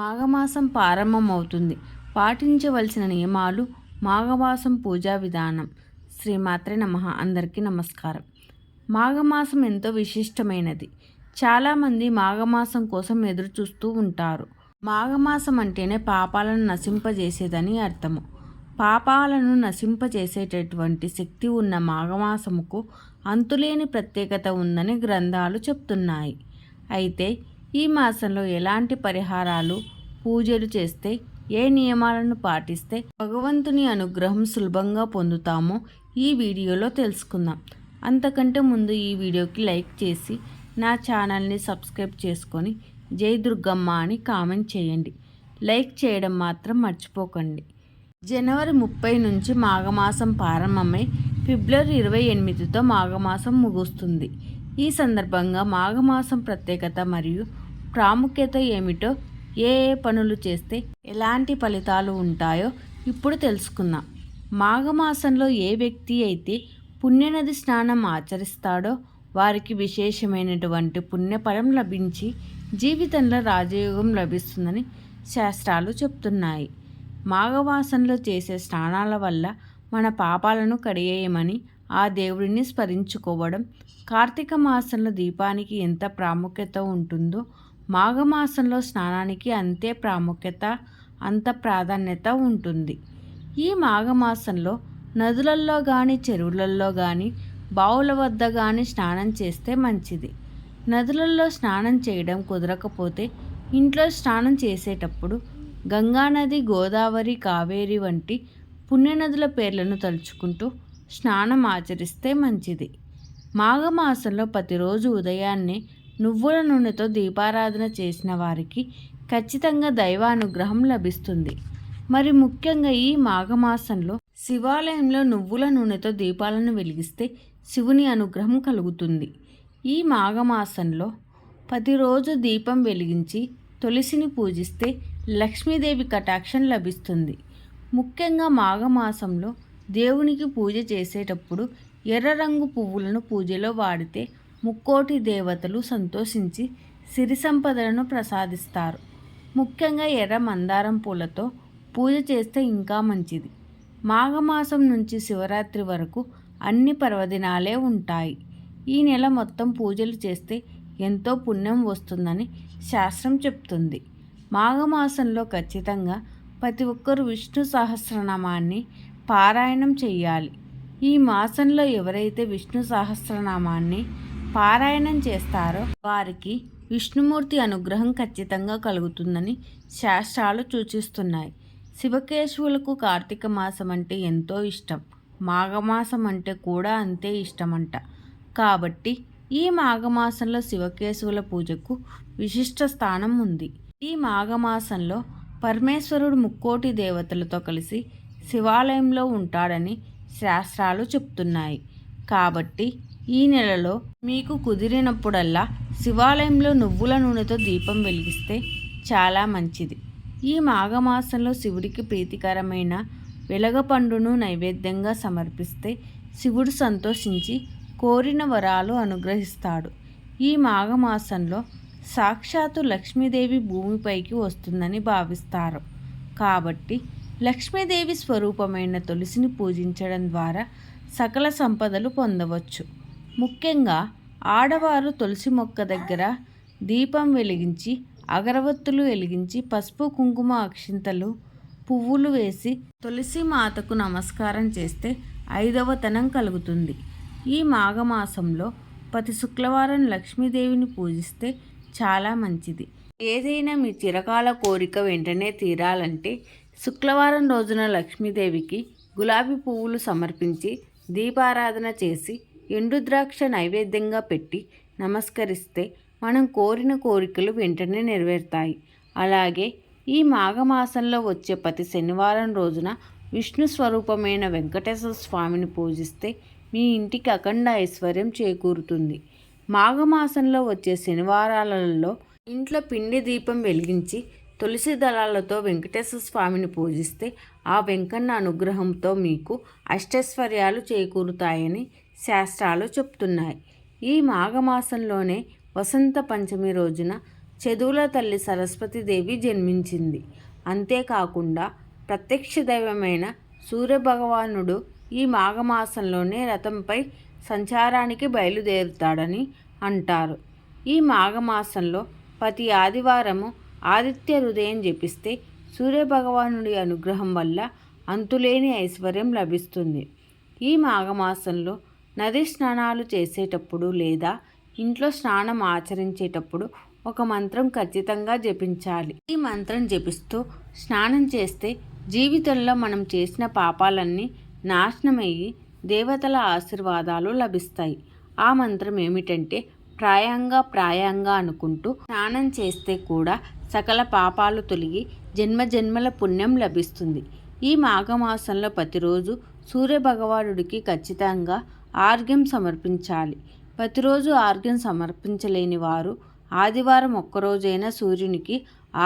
మాఘమాసం ప్రారంభమవుతుంది. పాటించవలసిన నియమాలు మాఘమాసం పూజా విధానం. శ్రీమాత్రే నమ. అందరికీ నమస్కారం. మాఘమాసం ఎంతో విశిష్టమైనది. చాలామంది మాఘమాసం కోసం ఎదురు చూస్తూ ఉంటారు. మాఘమాసం అంటేనే పాపాలను నశింపజేసేదని అర్థము. పాపాలను నశింపజేసేటటువంటి శక్తి ఉన్న మాఘమాసముకు అంతులేని ప్రత్యేకత ఉందని గ్రంథాలు చెప్తున్నాయి. అయితే ఈ మాసంలో ఎలాంటి పరిహారాలు పూజలు చేస్తే ఏ నియమాలను పాటిస్తే భగవంతుని అనుగ్రహం సులభంగా పొందుతామో ఈ వీడియోలో తెలుసుకుందాం. అంతకంటే ముందు ఈ వీడియోకి లైక్ చేసి నా ఛానల్ని సబ్స్క్రైబ్ చేసుకొని జై దుర్గమ్మ అని కామెంట్ చేయండి. లైక్ చేయడం మాత్రం మర్చిపోకండి. జనవరి ముప్పై నుంచి మాఘమాసం ప్రారంభమై ఫిబ్రవరి ఇరవై ఎనిమిదితో మాఘమాసం ముగుస్తుంది. ఈ సందర్భంగా మాఘమాసం ప్రత్యేకత మరియు ప్రాముఖ్యత ఏమిటో ఏ ఏ పనులు చేస్తే ఎలాంటి ఫలితాలు ఉంటాయో ఇప్పుడు తెలుసుకుందాం. మాఘమాసంలో ఏ వ్యక్తి అయితే పుణ్యనది స్నానం ఆచరిస్తాడో వారికి విశేషమైనటువంటి పుణ్యఫలం లభించి జీవితంలో రాజయోగం లభిస్తుందని శాస్త్రాలు చెప్తున్నాయి. మాఘమాసంలో చేసే స్నానాల వల్ల మన పాపాలను కడిగేయమని ఆ దేవుడిని స్మరించుకోవడం కార్తీక మాసంలో దీపానికి ఎంత ప్రాముఖ్యత ఉంటుందో మాఘమాసంలో స్నానానికి అంతే ప్రాముఖ్యత అంత ప్రాధాన్యత ఉంటుంది. ఈ మాఘమాసంలో నదులల్లో కానీ చెరువులలో కానీ బావుల వద్ద కానీ స్నానం చేస్తే మంచిది. నదులలో స్నానం చేయడం కుదరకపోతే ఇంట్లో స్నానం చేసేటప్పుడు గంగానది గోదావరి కావేరి వంటి పుణ్యనదుల పేర్లను తలుచుకుంటూ స్నానం ఆచరిస్తే మంచిది. మాఘమాసంలో ప్రతిరోజు ఉదయాన్నే నువ్వుల నూనెతో దీపారాధన చేసిన వారికి ఖచ్చితంగా దైవానుగ్రహం లభిస్తుంది. మరి ముఖ్యంగా ఈ మాఘమాసంలో శివాలయంలో నువ్వుల నూనెతో దీపాలను వెలిగిస్తే శివుని అనుగ్రహం కలుగుతుంది. ఈ మాఘమాసంలో ప్రతిరోజు దీపం వెలిగించి తులసిని పూజిస్తే లక్ష్మీదేవి కటాక్షం లభిస్తుంది. ముఖ్యంగా మాఘమాసంలో దేవునికి పూజ చేసేటప్పుడు ఎర్ర రంగు పువ్వులను పూజలో వాడితే ముక్కోటి దేవతలు సంతోషించి సిరి సంపదలను ప్రసాదిస్తారు. ముఖ్యంగా ఎర్ర మందారం పూలతో పూజ చేస్తే ఇంకా మంచిది. మాఘమాసం నుంచి శివరాత్రి వరకు అన్ని పర్వదినాలే ఉంటాయి. ఈ నెల మొత్తం పూజలు చేస్తే ఎంతో పుణ్యం వస్తుందని శాస్త్రం చెప్తుంది. మాఘమాసంలో ఖచ్చితంగా ప్రతి ఒక్కరు విష్ణు సహస్రనామాన్ని పారాయణం చేయాలి. ఈ మాసంలో ఎవరైతే విష్ణు సహస్రనామాన్ని పారాయణం చేస్తారో వారికి విష్ణుమూర్తి అనుగ్రహం ఖచ్చితంగా కలుగుతుందని శాస్త్రాలు సూచిస్తున్నాయి. శివకేశవులకు కార్తీక మాసం అంటే ఎంతో ఇష్టం. మాఘమాసం అంటే కూడా అంతే ఇష్టమంట. కాబట్టి ఈ మాఘమాసంలో శివకేశవుల పూజకు విశిష్ట స్థానం ఉంది. ఈ మాఘమాసంలో పరమేశ్వరుడు ముక్కోటి దేవతలతో కలిసి శివాలయంలో ఉంటాడని శాస్త్రాలు చెప్తున్నాయి. కాబట్టి ఈ నెలలో మీకు కుదిరినప్పుడల్లా శివాలయంలో నువ్వుల నూనెతో దీపం వెలిగిస్తే చాలా మంచిది. ఈ మాఘమాసంలో శివుడికి ప్రీతికరమైన వెలగపండును నైవేద్యంగా సమర్పిస్తే శివుడు సంతోషించి కోరిన వరాలు అనుగ్రహిస్తాడు. ఈ మాఘమాసంలో సాక్షాత్తు లక్ష్మీదేవి భూమిపైకి వస్తుందని భావిస్తారు. కాబట్టి లక్ష్మీదేవి స్వరూపమైన తులసిని పూజించడం ద్వారా సకల సంపదలు పొందవచ్చు. ముఖ్యంగా ఆడవారు తులసి మొక్క దగ్గర దీపం వెలిగించి అగరవత్తులు వెలిగించి పసుపు కుంకుమ అక్షింతలు పువ్వులు వేసి తులసి మాతకు నమస్కారం చేస్తే ఐదవ తనం కలుగుతుంది. ఈ మాఘమాసంలో ప్రతి శుక్రవారం లక్ష్మీదేవిని పూజిస్తే చాలా మంచిది. ఏదైనా మీ చిరకాల కోరిక వెంటనే తీరాలంటే శుక్రవారం రోజున లక్ష్మీదేవికి గులాబీ పువ్వులు సమర్పించి దీపారాధన చేసి ఎండుద్రాక్ష నైవేద్యంగా పెట్టి నమస్కరిస్తే మనం కోరిన కోరికలు వెంటనే నెరవేరుతాయి. అలాగే ఈ మాఘమాసంలో వచ్చే ప్రతి శనివారం రోజున విష్ణు స్వరూపమైన వెంకటేశ్వర స్వామిని పూజిస్తే మీ ఇంటికి అఖండ ఐశ్వర్యం చేకూరుతుంది. మాఘమాసంలో వచ్చే శనివారాలలో ఇంట్లో పిండి దీపం వెలిగించి తులసి దళాలతో వెంకటేశ్వర స్వామిని పూజిస్తే ఆ వెంకన్న అనుగ్రహంతో మీకు అష్టైశ్వర్యాలు చేకూరుతాయని శాస్త్రాలు చెప్తున్నాయి. ఈ మాఘమాసంలోనే వసంత పంచమి రోజున చదువుల తల్లి సరస్వతీదేవి జన్మించింది. అంతేకాకుండా ప్రత్యక్ష దైవమైన సూర్యభగవానుడు ఈ మాఘమాసంలోనే రథంపై సంచారానికి బయలుదేరుతాడని అంటారు. ఈ మాఘమాసంలో ప్రతి ఆదివారము ఆదిత్య హృదయం జపిస్తే సూర్యభగవానుడి అనుగ్రహం వల్ల అంతులేని ఐశ్వర్యం లభిస్తుంది. ఈ మాఘమాసంలో నది స్నానాలు చేసేటప్పుడు లేదా ఇంట్లో స్నానం ఆచరించేటప్పుడు ఒక మంత్రం ఖచ్చితంగా జపించాలి. ఈ మంత్రం జపిస్తూ స్నానం చేస్తే జీవితంలో మనం చేసిన పాపాలన్నీ నాశనమయ్యి దేవతల ఆశీర్వాదాలు లభిస్తాయి. ఆ మంత్రం ఏమిటంటే ప్రాయంగా ప్రాయంగా అనుకుంటూ స్నానం చేస్తే కూడా సకల పాపాలు తొలగి జన్మ జన్మల పుణ్యం లభిస్తుంది. ఈ మాఘమాసంలో ప్రతిరోజు సూర్యభగవానుడికి ఖచ్చితంగా ఆర్ఘ్యం సమర్పించాలి. ప్రతిరోజు ఆర్ఘ్యం సమర్పించలేని వారు ఆదివారం ఒక్కరోజైనా సూర్యునికి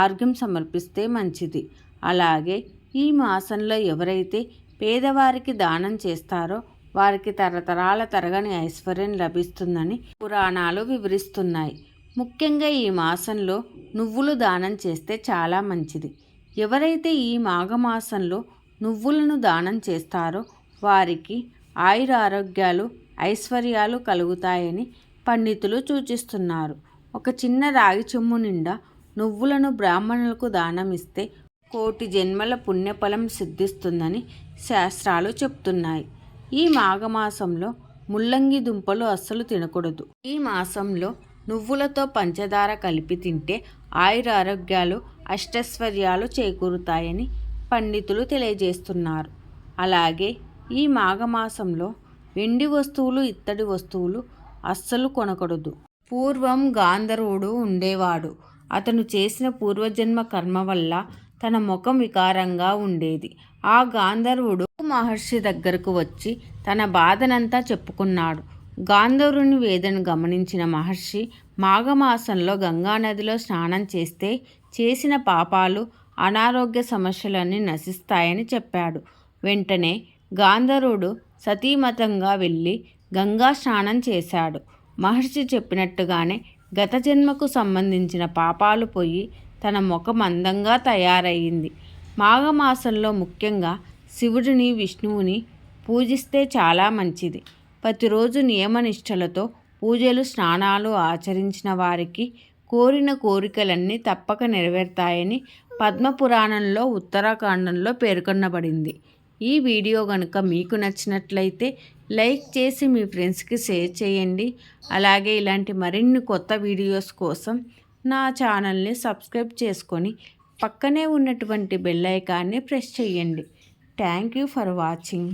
ఆర్ఘ్యం సమర్పిస్తే మంచిది. అలాగే ఈ మాసంలో ఎవరైతే పేదవారికి దానం చేస్తారో వారికి తరతరాల తరగని ఐశ్వర్యం లభిస్తుందని పురాణాలు వివరిస్తున్నాయి. ముఖ్యంగా ఈ మాసంలో నువ్వులు దానం చేస్తే చాలా మంచిది. ఎవరైతే ఈ మాఘమాసంలో నువ్వులను దానం చేస్తారో వారికి ఆయుర ఆరోగ్యాలు ఐశ్వర్యాలు కలుగుతాయని పండితులు సూచిస్తున్నారు. ఒక చిన్న రాగి చెమ్ము నిండా నువ్వులను బ్రాహ్మణులకు దానం ఇస్తే కోటి జన్మల పుణ్యఫలం సిద్ధిస్తుందని శాస్త్రాలు చెప్తున్నాయి. ఈ మాఘమాసంలో ముల్లంగి దుంపలు అస్సలు తినకూడదు. ఈ మాసంలో నువ్వులతో పంచదార కలిపి తింటే ఆయుర ఆరోగ్యాలు అష్టైశ్వర్యాలు చేకూరుతాయని పండితులు తెలియజేస్తున్నారు. అలాగే ఈ మాఘమాసంలో వెండి వస్తువులు ఇత్తడి వస్తువులు అస్సలు కొనకూడదు. పూర్వం గాంధర్వుడు ఉండేవాడు. అతను చేసిన పూర్వజన్మ కర్మ వల్ల తన ముఖం వికారంగా ఉండేది. ఆ గాంధర్వుడు మహర్షి దగ్గరకు వచ్చి తన బాధనంతా చెప్పుకున్నాడు. గాంధర్వుని వేదను గమనించిన మహర్షి మాఘమాసంలో గంగానదిలో స్నానం చేస్తే చేసిన పాపాలు అనారోగ్య సమస్యలన్నీ నశిస్తాయని చెప్పాడు. వెంటనే గాంధర్వుడు సతీమతంగా వెళ్ళి గంగా స్నానం చేశాడు. మహర్షి చెప్పినట్టుగానే గత జన్మకు సంబంధించిన పాపాలు పోయి తన ముఖం అందంగా తయారయ్యింది. మాఘమాసంలో ముఖ్యంగా శివుడిని విష్ణువుని పూజిస్తే చాలా మంచిది. ప్రతిరోజు నియమనిష్టలతో పూజలు స్నానాలు ఆచరించిన వారికి కోరిన కోరికలన్నీ తప్పక నెరవేరుతాయని పద్మపురాణంలో ఉత్తరాఖండంలో పేర్కొనబడింది. ఈ వీడియో కనుక మీకు నచ్చినట్లయితే లైక్ చేసి మీ ఫ్రెండ్స్కి షేర్ చేయండి. అలాగే ఇలాంటి మరిన్ని కొత్త వీడియోస్ కోసం నా ఛానల్ని సబ్స్క్రైబ్ చేసుకొని పక్కనే ఉన్నటువంటి బెల్ ఐకాన్ని ప్రెస్ చేయండి. Thank you for watching.